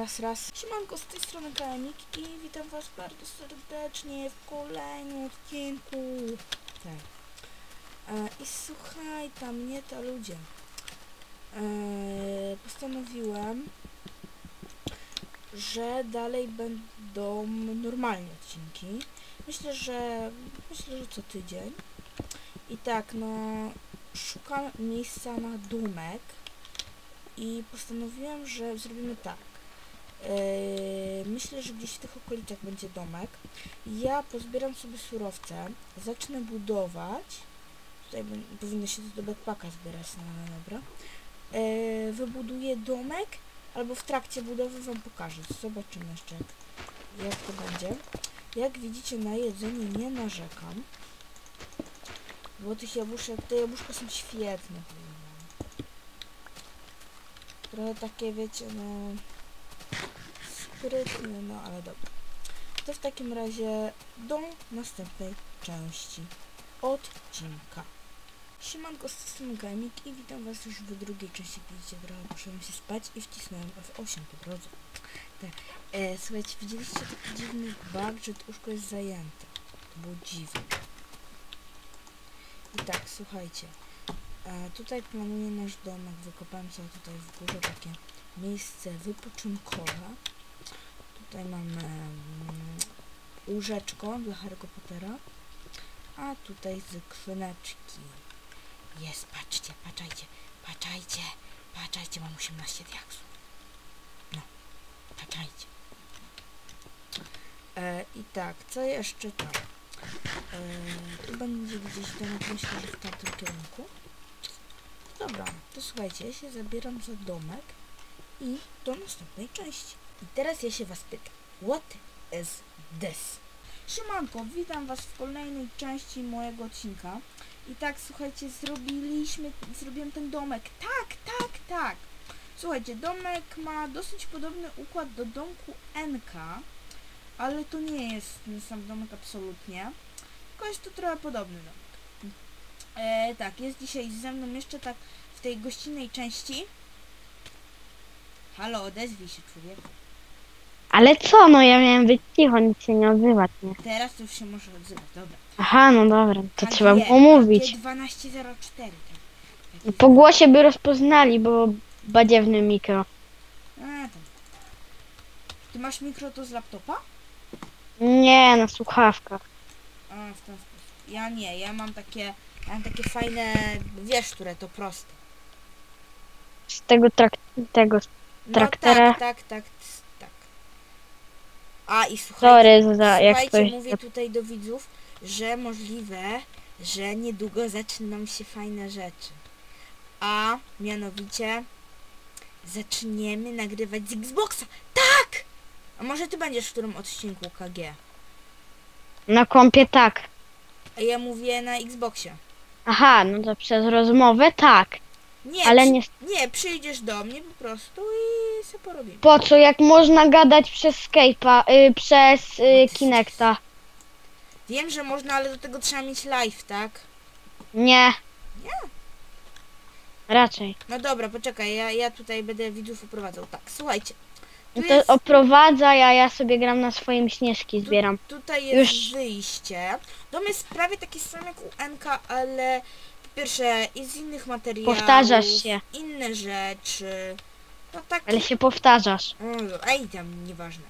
Raz, raz. Siemanko, z tej strony Kamik i witam was bardzo serdecznie w kolejnym odcinku. Tak. E, I słuchaj tam, nie to ludzie. E, postanowiłem, że dalej będą normalnie odcinki. Myślę, że myślę, że co tydzień. I tak, no szukam miejsca na domek i postanowiłem, że zrobimy tak. Yy, myślę, że gdzieś w tych okolicach będzie domek. Ja pozbieram sobie surowce, zacznę budować. Tutaj powinno się do backpacka zbierać, no ale dobra. Yy, wybuduję domek, albo w trakcie budowy wam pokażę. Zobaczymy jeszcze, jak, jak to będzie. Jak widzicie, na jedzenie nie narzekam. Bo tych jabłuszek, te jabłuszka są świetne. Trochę takie, wiecie, no... Sprytne, no ale dobra. To w takim razie do następnej części odcinka. Siemanko, z strony Gamik i witam was już w drugiej części. Widzicie, trochę poszedłem się spać i wcisnąłem F8 po drodze. Tak. E, słuchajcie, widzieliście taki dziwny bug, że to łóżko jest zajęte. To było dziwne. I tak, słuchajcie. E, tutaj planuję nasz domek. Wykopałem sobie tutaj w górze takie miejsce wypoczynkowe. Tutaj mamy mm, łóżeczko dla Harry'ego Pottera. A tutaj skrzyneczki. Jest, patrzcie, patrzajcie, patrzajcie, patrzajcie, mam 18 diaksów. No, patrzajcie. E, I tak, co jeszcze tam? E, tu będzie gdzieś domek, myślę, że w tamtym kierunku. Dobra, to słuchajcie, ja się zabieram za domek i do następnej części. I teraz ja się was pytam, what is this? Siemanko, witam was w kolejnej części mojego odcinka. I tak, słuchajcie, zrobiliśmy, zrobiłem ten domek. Tak, tak, tak. Słuchajcie, domek ma dosyć podobny układ do domku NK, ale to nie jest ten sam domek absolutnie. Tylko jest to trochę podobny domek. E, tak, jest dzisiaj ze mną jeszcze tak w tej gościnnej części. Halo, odezwij się człowieku. Ale co, no ja miałem być cicho, nic się nie odzywać, nie? Teraz to już się może odzywać, dobra. Aha, no dobra, to KG, trzeba było mówić. KG 1204, tak. Taki- Po głosie by rozpoznali, bo badziewne mikro. A, tam. Ty masz mikro to z laptopa? Nie, na słuchawkach. A, w ten sposób. Ja nie, ja mam takie, ja mam takie fajne, wiesz, które to proste. Z tego trak tego. No Traktora. tak, tak, tak, tak. A i słuchajcie, Sorry za jak słuchajcie, ktoś... mówię tutaj do widzów, że możliwe, że niedługo zaczną się fajne rzeczy. A mianowicie zaczniemy nagrywać z Xboxa. Tak! A może ty będziesz w którym odcinku KG? Na kompie tak. A ja mówię na Xboxie. Aha, no to przez rozmowę tak. Nie, Ale przy- nie... nie, przyjdziesz do mnie po prostu i se porobimy. Po co, jak można gadać przez Skype'a, y, przez y, Kinecta? Wiem, że można, ale do tego trzeba mieć live, tak? Nie. Nie. Raczej. No dobra, poczekaj, ja, ja tutaj będę widzów uprowadzał. Tak, słuchajcie. Tu No to jest, oprowadza, a ja sobie gram na swoim śnieżki, zbieram. tutaj jest już- wyjście. Dom jest prawie taki sam jak u NK, ale pierwsze jest z innych materiałów. Powtarzasz się. Inne rzeczy. No tak. Ale się powtarzasz. Ej, tam nieważne.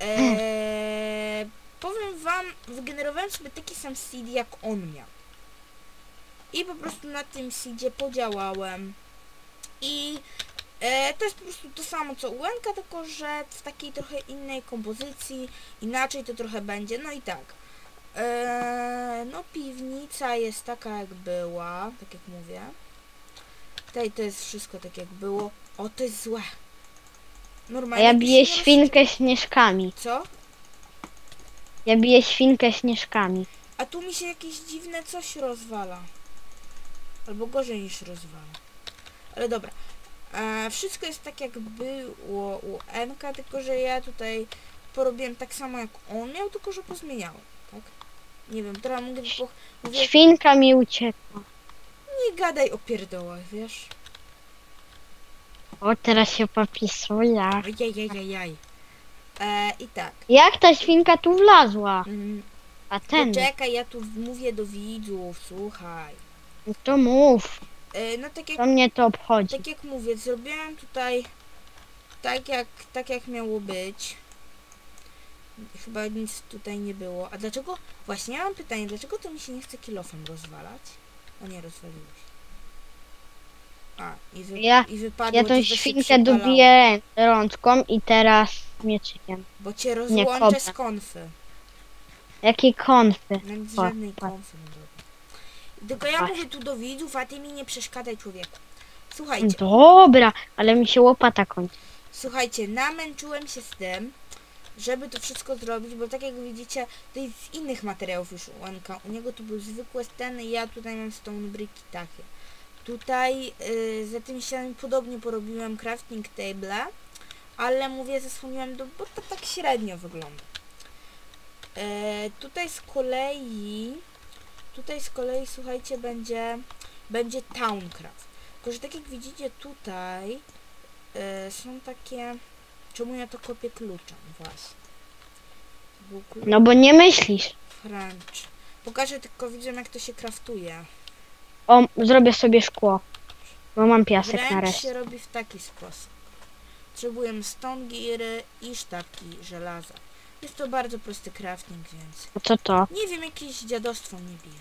Eee, powiem wam, wygenerowałem sobie taki sam seed jak on miał. I po prostu na tym seedzie podziałałem. I e, to jest po prostu to samo co u Enka, tylko że w takiej trochę innej kompozycji. Inaczej to trochę będzie. No i tak. Eee, no piwnica jest taka jak była, tak jak mówię. Tutaj to jest wszystko tak jak było. O, to jest złe. A Normalnie ja biję się nie świnkę śnieżkami. co? Ja biję świnkę śnieżkami. A tu mi się jakieś dziwne coś rozwala. Albo gorzej niż rozwala. Ale dobra. E, wszystko jest tak jak było u Enka, tylko że ja tutaj porobiłem tak samo jak on miał, tylko że pozmieniałem? Nie wiem, teraz mogę po... mówię, Świnka mi uciekła. nie gadaj o pierdołach, wiesz? O, teraz się popisuje. Ojejejejej. E, I tak. Jak ta świnka tu wlazła? Mm, A ten, Poczekaj, ja tu mówię do widzów, słuchaj. no to mów. E, no tak jak, To mnie to obchodzi. tak jak mówię, zrobiłem tutaj tak jak, tak jak miało być. Chyba nic tutaj nie było. A dlaczego? Właśnie ja mam pytanie, dlaczego to mi się nie chce kilofem rozwalać? O nie, rozwaliło się. A, i, wy, Ja- i wypadło Ja tą świnkę dobiję rączką i teraz mieczykiem. Bo cię Nie, rozłączę kopę. z konfy. Jakie konfy. Nawet żadnej konfy nie. Tylko ja mówię tu do widzów, a ty mi nie przeszkadzaj człowieku. Słuchajcie, Dobra, ale mi się łopata kończy. słuchajcie, namęczyłem się z tym, żeby to wszystko zrobić, bo tak jak widzicie, to jest z innych materiałów już u Enka. U niego tu były zwykłe steny, ja tutaj mam stone bricki takie. Tutaj y, za tymi ścianami podobnie porobiłem crafting table, ale mówię, zasłoniłem, do, bo to tak średnio wygląda. E, tutaj z kolei, tutaj z kolei, słuchajcie, będzie, będzie Towncraft. Tylko, że tak jak widzicie tutaj, e, są takie, czemu ja to kopię kluczem, właśnie. To był klucz No bo nie myślisz. Pokażę tylko widzom, jak to się kraftuje. O, zrobię sobie szkło. Bo mam piasek Wręcz nareszcie. się robi w taki sposób. Potrzebujemy stone giry i sztabki żelaza. Jest to bardzo prosty crafting, więc A co to? nie wiem, jakieś dziadostwo mnie bije.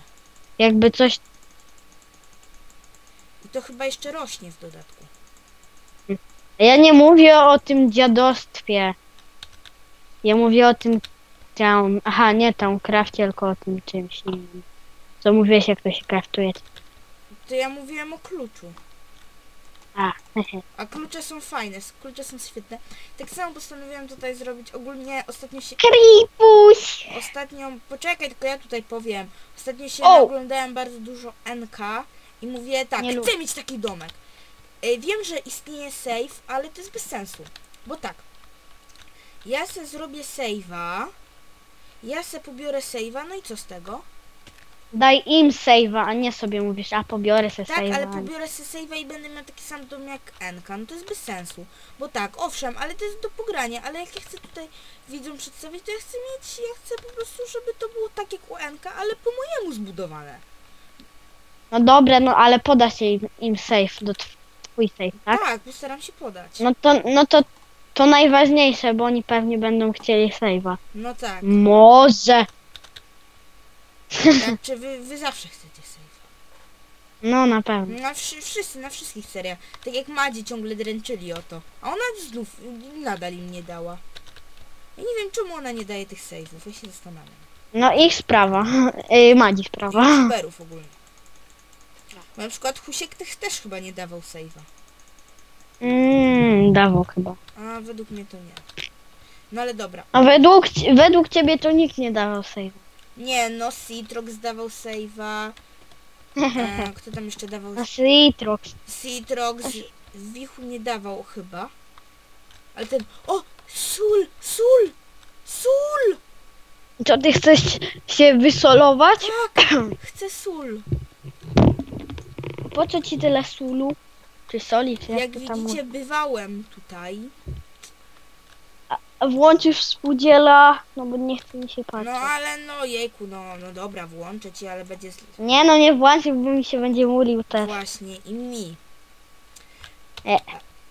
Jakby coś... I to chyba jeszcze rośnie w dodatku. Ja nie mówię o tym dziadostwie. Ja mówię o tym tam... Aha, nie tam krafcie, tylko o tym czymś. Co mówiłeś, jak to się kraftuje. To ja mówiłem o kluczu. A. A klucze są fajne, klucze są świetne. Tak samo postanowiłem tutaj zrobić. Ogólnie ostatnio się Kripuś! Ostatnio, poczekaj, tylko ja tutaj powiem. Ostatnio się O! oglądałem bardzo dużo NK i mówię tak, Nie chcę lubię. mieć taki domek. E, Wiem, że istnieje save, ale to jest bez sensu. Bo tak, ja se zrobię save'a, ja se pobiorę save'a, no i co z tego? Daj im save'a, a nie sobie mówisz, a pobiorę se Tak, ale save'a. pobiorę se save'a i będę miał taki sam dom jak NK, no to jest bez sensu. Bo tak, owszem, ale to jest do pogrania, ale jak ja chcę tutaj widzom przedstawić, to ja chcę mieć, ja chcę po prostu, żeby to było tak jak u NK, ale po mojemu zbudowane. No dobra, no ale poda się im, im save, do twój save, tak? Tak, postaram się podać. No to, no to, to najważniejsze, bo oni pewnie będą chcieli save'a. No tak. Może. tak czy wy, wy zawsze chcecie save? No na pewno. Na wszy, wszyscy, na wszystkich seriach. Tak jak Madzi ciągle dręczyli o to. A ona znów y, nadal im nie dała. Ja nie wiem czemu ona nie daje tych save'ów, ja się zastanawiam. No ich sprawa. Yy, Madzi sprawa. youtuberów ogólnie. Bo na przykład Husiek tych też chyba nie dawał save'a. Mmm, dawał chyba. A według mnie to nie. No ale dobra. A według, ci- według ciebie to nikt nie dawał save'a. Nie, no Citrox dawał save'a. E, kto tam jeszcze dawał? A Citrox. Citrox Wichu nie dawał chyba. Ale ten... O! Sól! Sól! Sól! Co ty chcesz się wysolować? Tak! Chcę sól. Po co ci tyle sulu? Czy soli, czy jak, Jak to tam widzicie, bywałem tutaj. A Włączysz współdziela, no bo nie chce mi się No patrzeć. ale no jejku, no, no dobra, włączę ci, ale będzie... Nie no, nie włączysz, bo mi się będzie mulił też. Właśnie, i mi.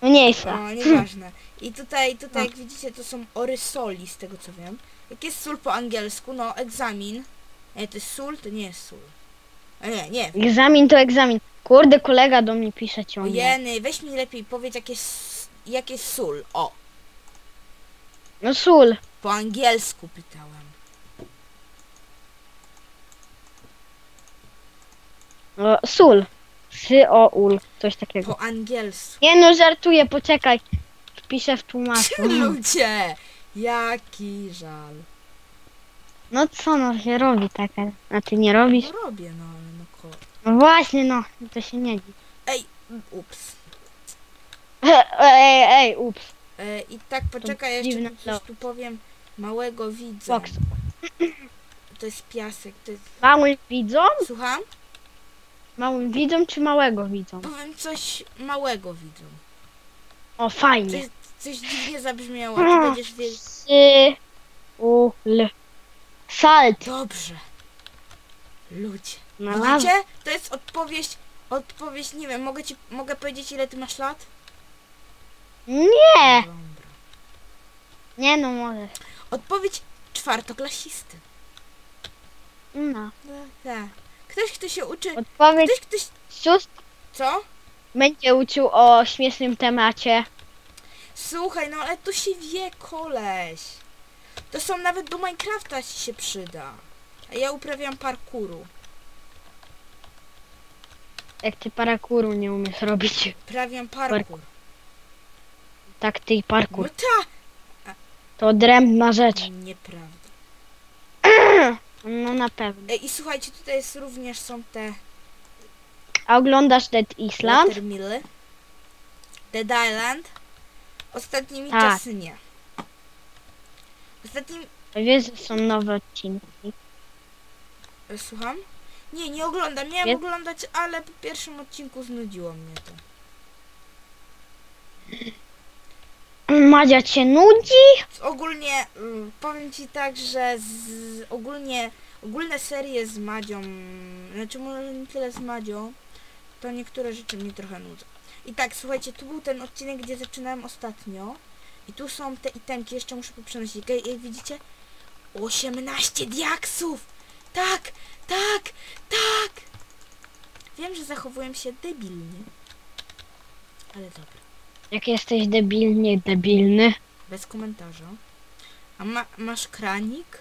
Mniejsza. O, nieważne. I tutaj, tutaj No. jak widzicie, to są orysoli, z tego co wiem. Jak jest sól po angielsku? No, egzamin. Nie, to jest sól? To nie jest sól. A nie, nie. Egzamin to egzamin. Kurde, kolega do mnie pisze ciągle. jeny, weź mi lepiej powiedz, jak jest, jak jest sól. O, No sól. po angielsku pytałem. No, sól. Sy-o-ul. Coś takiego. Po angielsku. Nie no, żartuję, poczekaj. Wpiszę w tłumaczu. Ludzie! Jaki żal. No co no się robi taka? A ty nie robisz? No robię, no, ale no ko... No właśnie, no. To się nie dzieje. Ej, ups. Ej, ej, ups. E, I tak, poczekaj, jeszcze dziwne coś flow. tu powiem. Małego widza. Fox. To jest piasek, to jest... Małym widzom? Słucham? Małym widzom czy małego widzom? Powiem coś małego widzom. O, fajnie. Coś, coś dziwnie zabrzmiało, ty będziesz wiedzieć. Sy, u, l. Salt. Dobrze. Ludzie. Widzicie? To jest odpowiedź, odpowiedź, nie wiem, mogę ci, mogę powiedzieć ile ty masz lat? Nie. Dobra. Nie no, może. Odpowiedź czwartoklasisty. No. Tak. Ktoś, kto się uczy, Odpowiedź ktoś, ktoś, co? będzie uczył o śmiesznym temacie. Słuchaj, no ale tu się wie koleś. To są nawet do Minecrafta ci się przyda. A ja uprawiam parkuru. Jak ty parakuru nie umiesz robić. Uprawiam parkur. Tak ty i No parkour. ta! To odrębna rzecz. Nieprawda. No na pewno. E, I słuchajcie, tutaj jest również są te A oglądasz Dead Island? watermilly. Dead Island. Ostatnimi Tak. czasy nie. Ostatnim... Wiesz, że są nowe odcinki. e, Słucham? Nie, nie oglądam. Miałem oglądać, ale po pierwszym odcinku znudziło mnie to. Madzia cię nudzi? Ogólnie mm, powiem ci tak, że z, ogólnie ogólne serie z Madzią, znaczy może nie tyle z Madzią, to niektóre rzeczy mnie trochę nudzą. I tak, słuchajcie, tu był ten odcinek, gdzie zaczynałem ostatnio. I tu są te itemki, jeszcze muszę poprzenosić. Jak, widzicie, 18 diaksów! Tak, tak, tak! Wiem, że zachowuję się debilnie. Ale dobra. Jak jesteś debilnie debilny. Bez komentarza. A ma, masz kranik?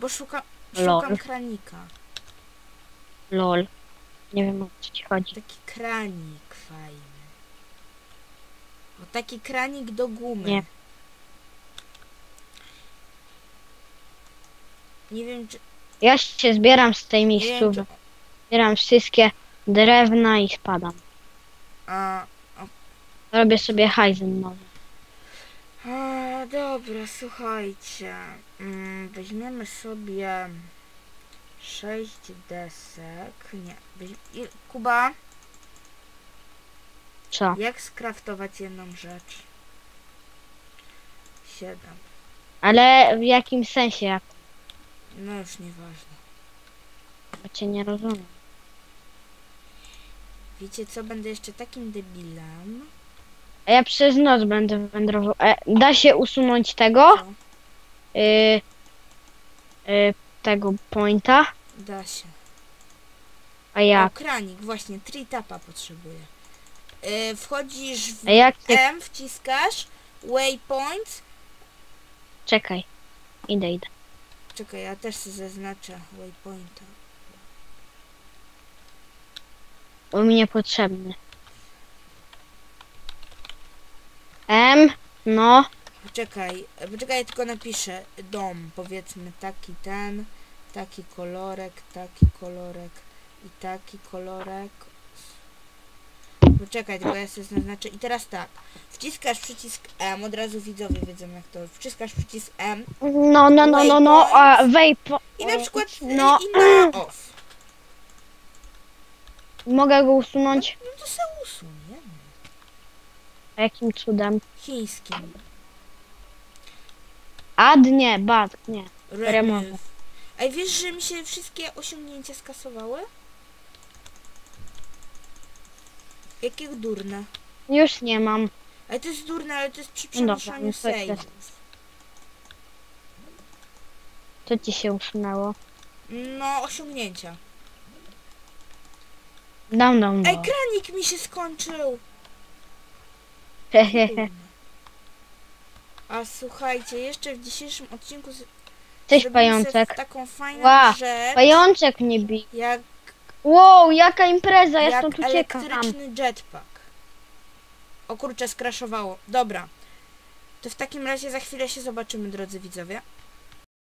Bo szuka, Lol. szukam kranika. Lol. Nie wiem o co ci chodzi. Taki kranik fajny. O taki kranik do gumy. Nie. Nie wiem czy. Ja się zbieram z tej miejscowy. czy Zbieram wszystkie drewna i spadam. a, Robię sobie hajzen nowy. a, dobra, słuchajcie. Mm, weźmiemy sobie 6 desek. Nie. Weź, Kuba, Co? jak skraftować jedną rzecz? 7. Ale w jakim sensie? Jak No już nieważne. to cię nie rozumiem. Wiecie co, będę jeszcze takim debilem. A ja przez noc będę wędrował. E, da się usunąć tego? Y, y, tego pointa? Da się. A jak? O, kranik, właśnie, tritapa potrzebuję. Yy, wchodzisz w A jak ty... M, wciskasz, waypoints. Czekaj. Idę, idę. Czekaj, ja też sobie zaznaczę waypointa. Bo mi niepotrzebny. M, no. Poczekaj, poczekaj, tylko napiszę dom, powiedzmy taki ten, taki kolorek, taki kolorek i taki kolorek. Poczekaj, tylko ja sobie zaznaczę. I teraz tak, wciskasz przycisk M, od razu widzowie wiedzą jak to, wciskasz przycisk M No, no, no, no, no, a vape. i na przykład No. i na off. Mogę go usunąć? No to se usuń, nie? A Jakim cudem? Chińskim. Ad nie, bad, nie. Remove. Ej, wiesz, że mi się wszystkie osiągnięcia skasowały? Jakie durne. Już nie mam. Ale to jest durne, ale to jest przy No dobra. Co ci się usunęło? No, osiągnięcia. Dam, dam, Ej, dam. kranik mi się skończył! Hehehe. Durne. A słuchajcie, jeszcze w dzisiejszym odcinku z- Cześć zrobimy pajączek. taką fajną Ła, rzecz, Pajączek mnie bi. jak, Wow, jaka impreza, ja jak stąd uciekam. elektryczny jetpack. O kurczę, skraszowało. Dobra. To w takim razie za chwilę się zobaczymy, drodzy widzowie.